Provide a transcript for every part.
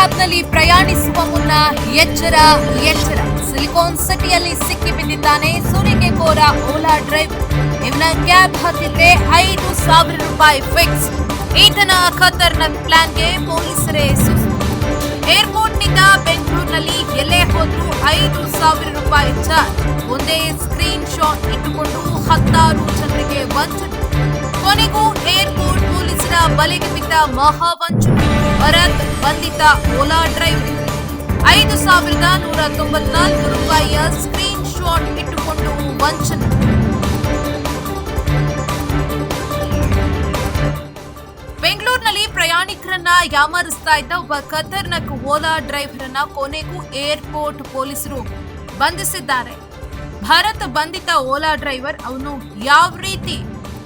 ಕ್ಯಾಬ್ನಲ್ಲಿ ಪ್ರಯಾಣಿಸುವ ಮುನ್ನ ಎಚ್ಚರ ಎಚ್ಚರ ಸಿಲಿಕಾನ್ ಸಿಟಿಯಲ್ಲಿ ಸಿಕ್ಕಿ ಬಿದ್ದಿದ್ದಾನೆ ಕೋರ ಓಲಾ ಡ್ರೈವ್. ಇವನ ಕ್ಯಾಬ್ ಹತ್ತಿದ್ರೆ ಐದು ಸಾವಿರ ರೂಪಾಯಿ ಫಿಕ್ಸ್ ಈತನ ಖತರ್ನಾಕ್ ಪ್ಲಾನ್ಗೆ ಪೊಲೀಸರೇ ಏರ್ಪೋರ್ಟ್ನಿಂದ ಬೆಂಗಳೂರಿನಲ್ಲಿ ಎಲ್ಲೇ ಹೋದ್ರೂ ಐದು ಸಾವಿರ ರೂಪಾಯಿ ಚಾರ್ಜ್. ಒಂದೇ ಸ್ಕ್ರೀನ್ ಶಾಟ್ ಇಟ್ಟುಕೊಂಡು ಹತ್ತಾರು ಜನರಿಗೆ ವಂಚನೆ. ಕೊನೆಗೂ ಏರ್ಪೋರ್ಟ್ ಪೊಲೀಸರ ಬಲೆಗೆ ಬಿದ್ದ ಮಹಾವಂಚನೆ ಭರತ್ ಬಂಧಿತ ಓಲಾ ಡ್ರೈವರ್ ಐದು ಸಾವಿರದ ನೂರ ತೊಂಬತ್ನಾಲ್ಕು ರೂಪಾಯಿಯ ಸ್ಕ್ರೀನ್ ಶಾಟ್ ಇಟ್ಟುಕೊಂಡು ವಂಚನೆ. ಬೆಂಗಳೂರಿನಲ್ಲಿ ಪ್ರಯಾಣಿಕರನ್ನ ಯಾಮಾರಿಸ್ತಾ ಇದ್ದ ಒಬ್ಬ ಖತರ್ನಕ್ ಓಲಾ ಡ್ರೈವರ್ ಕೊನೆಗೂ ಏರ್ಪೋರ್ಟ್ ಪೊಲೀಸರು ಬಂಧಿಸಿದ್ದಾರೆ. ಭಾರತ ಬಂಧಿತ ಓಲಾ ಡ್ರೈವರ್ ಅವನು ಯಾವ ರೀತಿ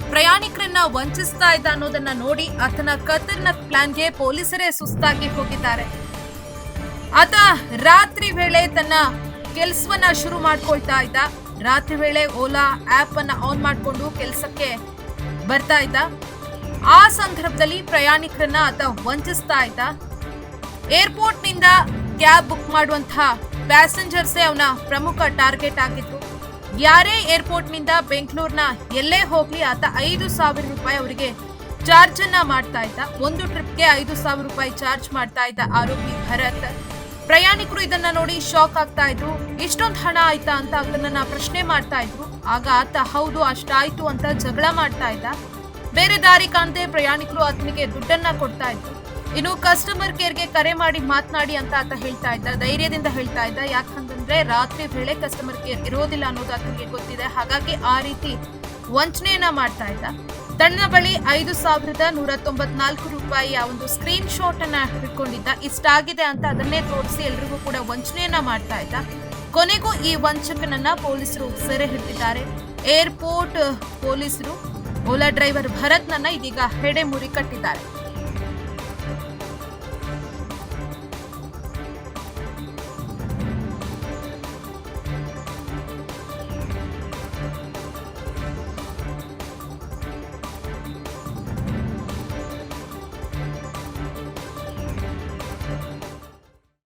ಪ್ರಯಾಣಿಕರನ್ನ ವಂಚಿಸ್ತಾ ಇದ್ದ ಅನ್ನೋದನ್ನ ನೋಡಿ ಆತನ ಕತರ್ನ ಪ್ಲಾನ್ಗೆ ಪೊಲೀಸರೇ ಸುಸ್ತಾಗಿ ಹೋಗಿದ್ದಾರೆ. ಆತ ರಾತ್ರಿ ವೇಳೆ ತನ್ನ ಕೆಲಸವನ್ನ ಶುರು ಮಾಡ್ಕೊಳ್ತಾ ಇದ್ದ. ರಾತ್ರಿ ವೇಳೆ ಓಲಾ ಆಪ್ ಅನ್ನ ಆನ್ ಮಾಡಿಕೊಂಡು ಕೆಲಸಕ್ಕೆ ಬರ್ತಾ ಇದ್ದ. ಆ ಸಂದರ್ಭದಲ್ಲಿ ಪ್ರಯಾಣಿಕರನ್ನ ಆತ ವಂಚಿಸ್ತಾ ಇದ್ದ. ಏರ್ಪೋರ್ಟ್ನಿಂದ ಕ್ಯಾಬ್ ಬುಕ್ ಮಾಡುವಂತಹ ಪ್ಯಾಸೆಂಜರ್ಸೇ ಅವನ ಪ್ರಮುಖ ಟಾರ್ಗೆಟ್ ಆಗಿತ್ತು ಯಾರೇ ಏರ್ಪೋರ್ಟ್ನಿಂದ ಬೆಂಗಳೂರಿನ ಎಲ್ಲೇ ಹೋಗ್ಲಿ ಆತ ಐದು ಸಾವಿರ ರೂಪಾಯಿ ಅವರಿಗೆ ಚಾರ್ಜ್ ಅನ್ನ ಮಾಡ್ತಾ ಇದ್ದ. ಒಂದು ಟ್ರಿಪ್ಗೆ ಐದು ಸಾವಿರ ರೂಪಾಯಿ ಚಾರ್ಜ್ ಮಾಡ್ತಾ ಇದ್ದ ಆರೋಪಿ ಭರತ್. ಪ್ರಯಾಣಿಕರು ಇದನ್ನ ನೋಡಿ ಶಾಕ್ ಆಗ್ತಾ ಇದ್ರು. ಇಷ್ಟೊಂದು ಹಣ ಆಯ್ತಾ ಅಂತ ಅದನ್ನ ಪ್ರಶ್ನೆ ಮಾಡ್ತಾ ಇದ್ರು. ಆಗ ಆತ, ಹೌದು, ಅಷ್ಟಾಯ್ತು ಅಂತ ಜಗಳ ಮಾಡ್ತಾ ಇದ್ದ. ಬೇರೆ ದಾರಿ ಕಾಣದೆ ಪ್ರಯಾಣಿಕರು ಆತನಿಗೆ ದುಡ್ಡನ್ನ ಕೊಡ್ತಾ ಇದ್ರು. ಇನ್ನು ಕಸ್ಟಮರ್ ಕೇರ್ಗೆ ಕರೆ ಮಾಡಿ ಮಾತನಾಡಿ ಅಂತ ಆತ ಹೇಳ್ತಾ ಇದ್ದ, ಧೈರ್ಯದಿಂದ ಹೇಳ್ತಾ ಇದ್ದ. ಯಾಕಂತಂದ್ರೆ ರಾತ್ರಿ ವೇಳೆ ಕಸ್ಟಮರ್ ಕೇರ್ ಇರೋದಿಲ್ಲ ಅನ್ನೋದು ಆತನಿಗೆ ಗೊತ್ತಿದೆ. ಹಾಗಾಗಿ ಆ ರೀತಿ ವಂಚನೆಯನ್ನ ಮಾಡ್ತಾ ಇದ್ದ. ತನ್ನ ಬಳಿ ಐದು ಸಾವಿರದ ನೂರ ತೊಂಬತ್ನಾಲ್ಕು ರೂಪಾಯಿಯ ಒಂದು ಸ್ಕ್ರೀನ್ ಶಾಟ್ ಅನ್ನ ಹಿಡ್ಕೊಂಡಿದ್ದ. ಇಷ್ಟಾಗಿದೆ ಅಂತ ಅದನ್ನೇ ತೋರಿಸಿ ಎಲ್ರಿಗೂ ಕೂಡ ವಂಚನೆಯನ್ನ ಮಾಡ್ತಾ ಇದ್ದ. ಕೊನೆಗೂ ಈ ವಂಚಕನನ್ನ ಪೊಲೀಸರು ಸೆರೆ ಹಿಡಿದಿದ್ದಾರೆ. ಏರ್ಪೋರ್ಟ್ ಪೊಲೀಸರು, ಓಲಾ ಡ್ರೈವರ್ ಭರತ್ನನ್ನ ಇದೀಗ ಹೆಡೆ ಮುರಿ ಕಟ್ಟಿದ್ದಾರೆ.